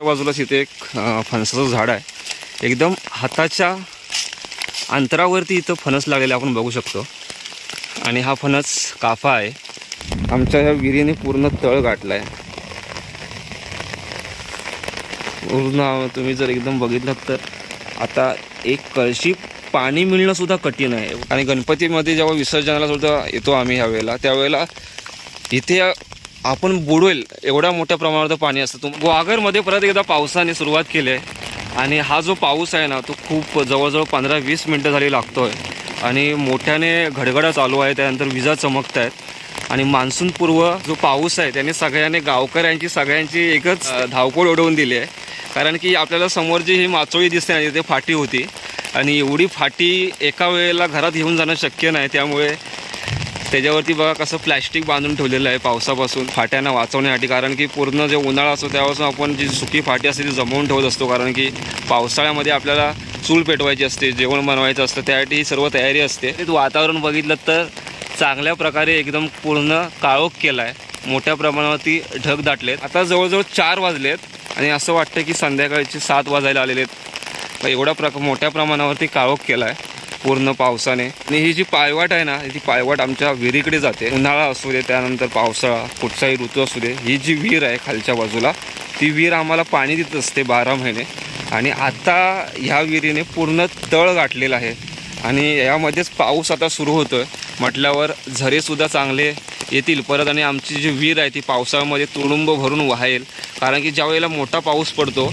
बाजूलाच इथे एक फणसाचं झाड आहे. एकदम हाताच्या अंतरावरती इथं फणस लागलेला आपण बघू शकतो. आणि हा फणस काफा आहे. आमच्या ह्या विहिरीने पूर्ण तळ गाठला आहे पूर्ण तुम्ही जर एकदम बघितलं तर आता एक कळशी पाणी मिळणंसुद्धा कठीण आहे. आणि गणपतीमध्ये जेव्हा विसर्जनाला सुद्धा येतो आम्ही ह्या वेळेला त्यावेळेला इथे आपण बुडवेल एवढ्या मोठ्या प्रमाणात पाणी असतं. तुम ग्वागरमध्ये परत एकदा पावसाने सुरुवात केली आहे. आणि हा जो पाऊस आहे ना तो खूप जवळजवळ पंधरा वीस मिनटं झाली लागतो आहे आणि मोठ्याने घडघडा चालू आहे त्यानंतर विजा चमकत आहेत आणि मान्सूनपूर्व जो पाऊस आहे त्याने सगळ्यांनी गावकऱ्यांची सगळ्यांची एकच धावपळ उडवून दिली आहे. कारण की आपल्याला समोर जी ही माचोळी दिसते ना तिथे फाटी होती. आणि एवढी फाटी एका वेळेला घरात घेऊन जाणं शक्य नाही. त्यामुळे त्याच्यावरती बघा कसं प्लॅस्टिक बांधून ठेवलेलं आहे पावसापासून. फाट्यांना वाचवण्यासाठी कारण की पूर्ण जे उन्हाळा असतो त्यापासून आपण जी सुकी फाटी असते ती जमवून ठेवत असतो कारण की पावसाळ्यामध्ये आपल्याला चूल पेटवायची असते जेवण बनवायचं असतं त्यासाठी सर्व तयारी असते. ते वातावरण बघितलं तर चांगल्या प्रकारे एकदम पूर्ण काळोख केला आहे मोठ्या प्रमाणावरती ढग दाटलेत. आता जवळजवळ चार वाजलेत आणि असं वाटतं की संध्याकाळचे सात वाजायला आलेले आहेत. एवढ्या प्रक मोठ्या प्रमाणावरती काळोख केला आहे पूर्ण पावसाने. आणि ही जी पायवाट आहे ना ती पायवाट आमच्या विहिरीकडे जाते. उन्हाळा असू दे त्यानंतर पावसाळा कुठचाही ऋतू असू दे ही जी विहीर आहे खालच्या बाजूला ती विहीर आम्हाला पाणी देत असते बारा महिने. आणि आता ह्या विहिरीने पूर्ण तळ गाठलेला आहे. आणि यामध्येच पाऊस आता सुरू होतोय. म्हटल्यावर झरेसुद्धा चांगले येतील. परत आणि आमची जी विहीर आहे ती पावसाळ्यामध्ये तुडुंब भरून वाहेल. कारण की ज्यावेळेला मोठा पाऊस पडतो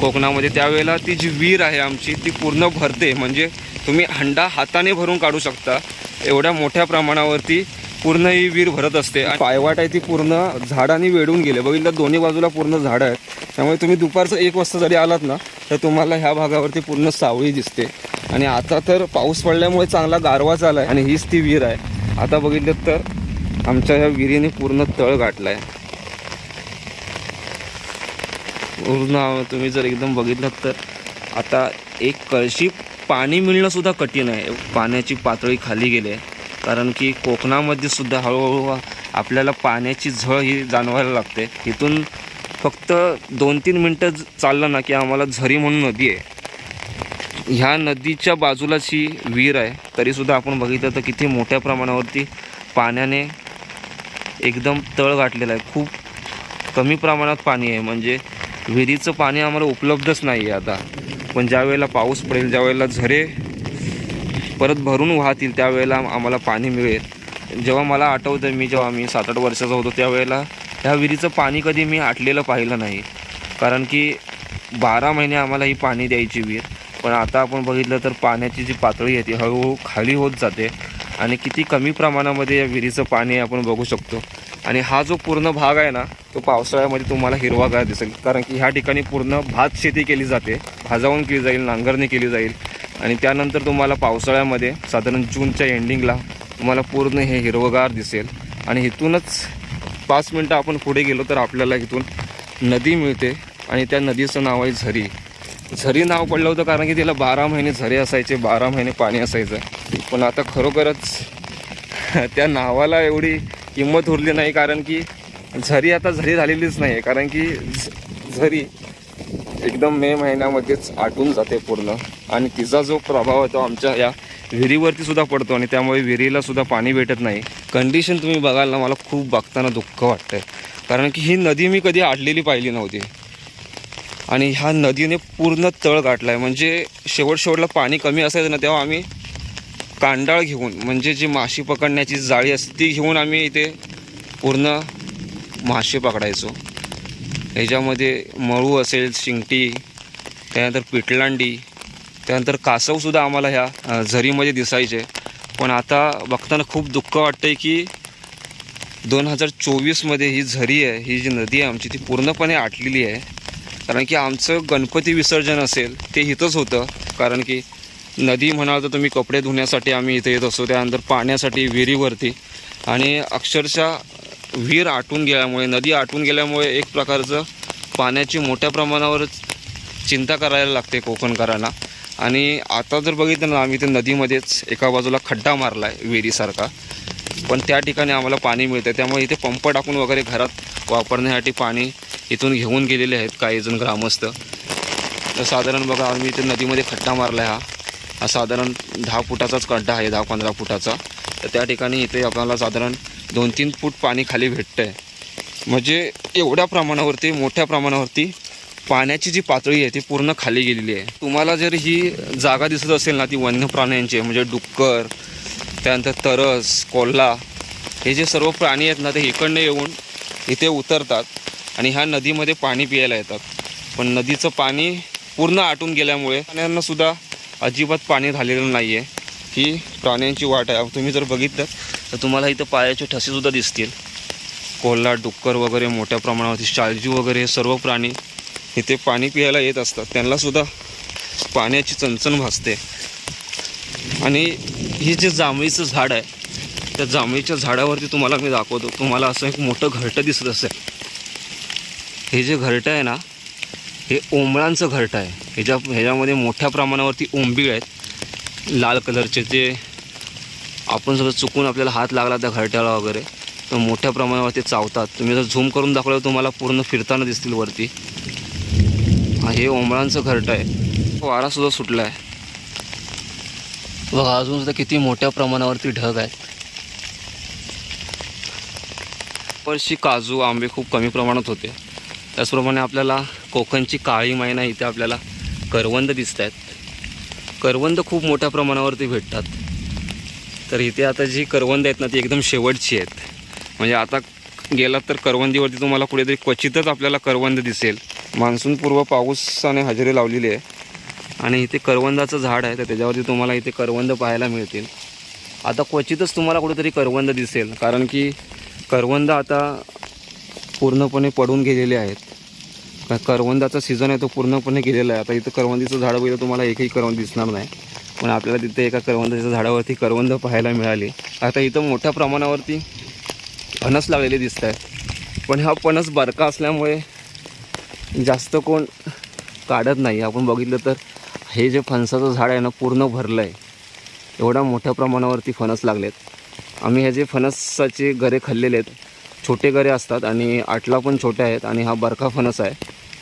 कोकणामध्ये त्यावेळेला ती जी विहीर आहे आमची ती पूर्ण भरते. म्हणजे तुम्ही हंडा हाताने भरून काढू शकता. एवढ्या मोठ्या प्रमाणावरती पूर्ण ही विहीर भरत असते. आणि पायवाट आहे ती पूर्ण झाडाने वेढून गेले. बघितलं दोन्ही बाजूला पूर्ण झाडं आहेत. त्यामुळे तुम्ही दुपारचं एक वाजता जरी आलात ना तर तुम्हाला ह्या भागावरती पूर्ण सावळी दिसते. आणि आता तर पाऊस पडल्यामुळे चांगला गारवा झाला आहे आणि हीच ती विहीर आहे. आता बघितलं तर आमच्या ह्या विहिरीने पूर्ण तळ गाठला आहे पूर्ण तुम्ही जर एकदम बघितलं तर आता एक कळशी पाणी मिळणंसुद्धा कठीण आहे. पाण्याची पातळी खाली गेली आहे. कारण की कोकणामध्ये सुद्धा हळूहळू आपल्याला पाण्याची झळ ही जाणवायला लागते. इथून फक्त दोन तीन मिनटं चाललं ना की आम्हाला झरी म्हणून नदी आहे. ह्या नदीच्या बाजूलाच ही विहीर आहे. तरीसुद्धा आपण बघितलं तर किती मोठ्या प्रमाणावरती पाण्याने एकदम तळ गाठलेला आहे. खूप कमी प्रमाणात पाणी आहे. म्हणजे विहिरीचं पाणी आम्हाला उपलब्धच नाही आहे आता. पण ज्या वेळेला पाऊस पडेल ज्या वेळेला झरे परत भरून वाहतील त्यावेळेला आम्हाला पाणी मिळेल. जेव्हा मला आठवतं मी जेव्हा मी सात आठ वर्षाचा होतो त्यावेळेला ह्या विहिरीचं पाणी कधी मी आटलेलं पाहिलं नाही. कारण की बारा महिने आम्हाला ही पाणी द्यायची विहीर. पण आता आपण बघितलं तर पाण्याची जी पातळी आहे ती हळूहळू खाली होत जाते आणि किती कमी प्रमाणामध्ये या विहिरीचं पाणी आपण बघू शकतो. आणि हा जो पूर्ण भाग आहे ना तो पावसाळ्यामध्ये तुम्हाला हिरवागार दिसेल. कारण की ह्या ठिकाणी पूर्ण भात शेती केली जाते. भाजावून केली जाईल नांगरणी केली जाईल. आणि त्यानंतर तुम्हाला पावसाळ्यामध्ये साधारण जूनच्या एंडिंगला तुम्हाला पूर्ण हे हिरवगार दिसेल. आणि इथूनच पाच मिनटं आपण पुढे गेलो तर आपल्याला इथून नदी मिळते. आणि त्या नदीचं नाव आहे झरी. झरी नाव पडलं होतं कारण की तिला बारा महिने झरे असायचे बारा महिने पाणी असायचं. पण आता खरोखरच त्या नावाला एवढी किंमत उरली नाही कारण की झरी आता झरी झालेलीच नाही आहे कारण की झ- झरी एकदम मे महिन्यामध्येच आटून जाते पूर्ण. आणि तिचा जो प्रभाव आहे तो आमच्या या विहिरीवरती सुद्धा पडतो आणि त्यामुळे विहिरीला सुद्धा पाणी भेटत नाही. कंडिशन तुम्ही बघाल ना मला खूप बघताना दुःख वाटतंय. कारण की ही नदी मी कधी आडलेली पाहिली नव्हती. आणि ह्या नदीने पूर्ण तळ गाठला आहे म्हणजे शेवट शेवटला पाणी कमी असायचं ना तेव्हा आम्ही कांडाळ घेऊन म्हणजे जी माशी पकडण्याची जाळी असते ती घेऊन आम्ही इथे पूर्ण मासे पकडायचो. ह्याच्यामध्ये मळू असेल शिंगटी त्यानंतर पिटलांडी त्यानंतर कासवसुद्धा आम्हाला ह्या झरीमध्ये दिसायचे. पण आता बघताना खूप दुःख वाटतं आहे की दोन हजार चोवीसमध्ये ही झरी आहे ही जी नदी आहे आमची ती पूर्णपणे आटलेली आहे. कारण की आमचं गणपती विसर्जन असेल ते इथंच होतं. कारण की नदी म्हणाल तर तुम्ही कपडे धुण्यासाठी आम्ही इथे येत असतो त्यानंतर पाण्यासाठी विहिरीवरती. आणि अक्षरशः विहीर आटून गेल्यामुळे नदी आटून गेल्यामुळे एक प्रकारचं पाण्याची मोठ्या प्रमाणावर चिंता करायला लागते कोकणकरांना. आणि आता जर बघितलं ना आम्ही ते नदीमध्येच एका बाजूला खड्डा मारला आहे विहिरीसारखा. पण त्या ठिकाणी आम्हाला पाणी मिळतं त्यामुळे इथे पंप टाकून वगैरे घरात वापरण्यासाठी पाणी इथून घेऊन गेलेले आहेत काही जण ग्रामस्थ. तर साधारण बघा आम्ही इथे नदीमध्ये खड्डा मारला आहे हा. हा साधारण दहा फुटाचाच खड्डा आहे दहा पंधरा फुटाचा. तर त्या ठिकाणी इथे आपल्याला साधारण दोन तीन फूट पाणी खाली भेटतं आहे म्हणजे एवढ्या प्रमाणावरती मोठ्या प्रमाणावरती पाण्याची जी पातळी आहे ती पूर्ण खाली गेलेली आहे. तुम्हाला जर ही जागा दिसत असेल ना ती वन्य प्राण्यांची म्हणजे डुक्कर त्यानंतर तरस कोल्हा हे जे सर्व प्राणी आहेत ना ते इकडनं येऊन इथे उतरतात आणि ह्या नदीमध्ये पाणी पियायला येतात. पण नदीचं पाणी पूर्ण आटून गेल्यामुळे प्राण्यांनासुद्धा अजिबात पाणी झालेलं नाही आहे ही प्राण्यांची वाट आहे. तुम्ही जर बघितलं तर तुम्हाला इथं पायाचे ठसेसुद्धा दिसतील. कोल्हा डुक्कर वगैरे मोठ्या प्रमाणावरती शाळजी वगैरे हे सर्व प्राणी इथे पाणी पियायला येत असतात. त्यांनासुद्धा पाण्याची चणचण भासते. आणि ही जे जांभळीचं झाड आहे त्या जांभळीच्या झाडावरती तुम्हाला मी दाखवतो. तुम्हाला असं एक मोठं घरटं दिसत असेल. हे जे घरटं आहे ना हे ओंबळांचं घरटं आहे. ह्याच्या ह्याच्यामध्ये मोठ्या प्रमाणावरती ओंबीळ आहेत. लाल कलरचे ते आपण जर चुकून आपल्याला हात लागला त्या घरट्याला वगैरे तर मोठ्या प्रमाणावरती चावतात. तुम्ही जर झूम करून दाखवलं तुम्हाला पूर्ण फिरताना दिसतील वरती. हे ओंबळांचं घरटं आहे. वारासुद्धा सुटला आहे बघा अजूनसुद्धा किती मोठ्या प्रमाणावरती ढग आहेत. वर्षी काजू आंबे खूप कमी प्रमाणात होते. त्याचप्रमाणे आपल्याला कोकणची काळी मैना इथे आपल्याला करवंद दिसत आहेत करवंद खूप मोठ्या प्रमाणावरती भेटतात. तर इथे आता जी करवंद आहेत ना ती एकदम शेवटची आहेत. म्हणजे आता गेलात तर करवंदीवरती तुम्हाला कुठेतरी क्वचितच आपल्याला करवंद दिसेल. मान्सूनपूर्व पाऊसाने हजेरी लावलेली आहे. आणि इथे करवंदाचं झाड आहे तर त्याच्यावरती तुम्हाला इथे करवंद पाहायला मिळतील. आता क्वचितच तुम्हाला कुठेतरी करवंद दिसेल कारण की करवंद आता पूर्णपणे पडून गेलेले आहेत. का- करवंदाचा सीझन आहे तो पूर्णपणे गेलेला आहे. आता इथं करवंदीचं झाडं बघितलं तुम्हाला एकही करवंद दिसणार नाही. पण आपल्याला तिथे एका करवंदाच्या झाडावरती करवंद पाहायला मिळाली. आता इथं मोठ्या प्रमाणावरती फणस लागलेले दिसत आहेत पण हा फणस बारका असल्यामुळे जास्त कोण काढत नाही. आपण बघितलं तर हे जे फणसाचं झाड आहे ना पूर्ण भरलं आहे एवढ्या मोठ्या प्रमाणावरती फणस लागलेत. आम्ही हे जे फणसाचे गरे खाल्लेले आहेत छोटे गरे असतात आणि आटला पण छोटे आहेत आणि हा बरका फणस आहे.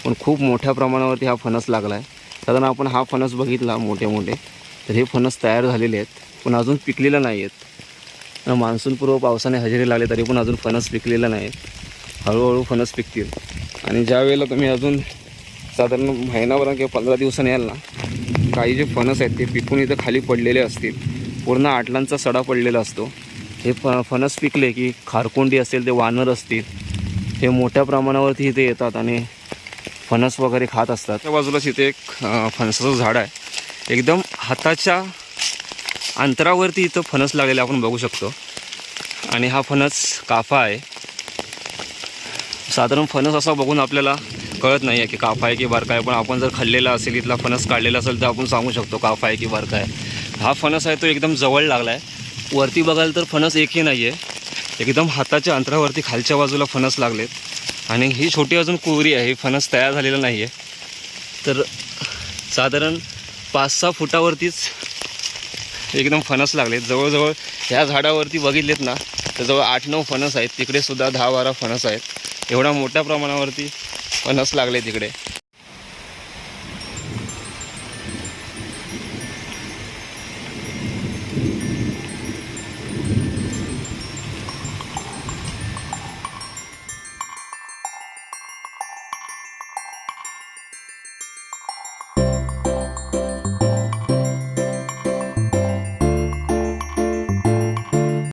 पण खूप मोठ्या प्रमाणावरती हा फणस लागला आहे साधारण आपण हा फणस बघितला मोठे मोठे. तर हे फणस तयार झालेले आहेत. पण अजून पिकलेलं नाही आहेत मान्सूनपूर्व पावसाने हजेरी लागले तरी पण अजून फणस पिकलेला नाही हळूहळू फणस पिकतील. आणि ज्या वेळेला तुम्ही अजून साधारण महिनाभर किंवा पंधरा दिवसांनी याल ना काही जे फणस आहेत ते पिकून इथं खाली पडलेले असतील. पूर्ण आटलांचा सडा पडलेला असतो. हे फ फणस पिकले की खारकोंडी असेल ते वानर असतील हे मोठ्या प्रमाणावरती इथे येतात आणि फणस वगैरे खात असतात. त्या बाजूलाच इथे एक फणसाचं झाड आहे. एकदम हाताच्या अंतरावरती इथं फणस लागलेले आपण बघू शकतो. आणि हा फणस काफा आहे. साधारण फणस असा बघून आपल्याला कळत नाही आहे की काफा आहे की बारका आहे पण आपण जर खाल्लेला असेल इथला फणस काढलेला असेल तर आपण सांगू शकतो काफा आहे की बारका आहे. हा फणस आहे तो एकदम जवळ लागला आहे वरती बघाल तर फणस एकही नाही आहे एकदम हाताच्या अंतरावरती खालच्या बाजूला फणस लागलेत. आणि ही छोटी अजून कोवरी आहे फणस तयार झालेला नाही आहे तर साधारण पाच सहा फुटावरतीच एकदम फणस लागलेत. जवळजवळ ह्या झाडावरती बघितलेत ना तर जवळ आठ नऊ फणस आहेत. तिकडे सुद्धा दहा बारा फणस आहेत. एवढ्या मोठ्या प्रमाणावरती फणस लागले तिकडे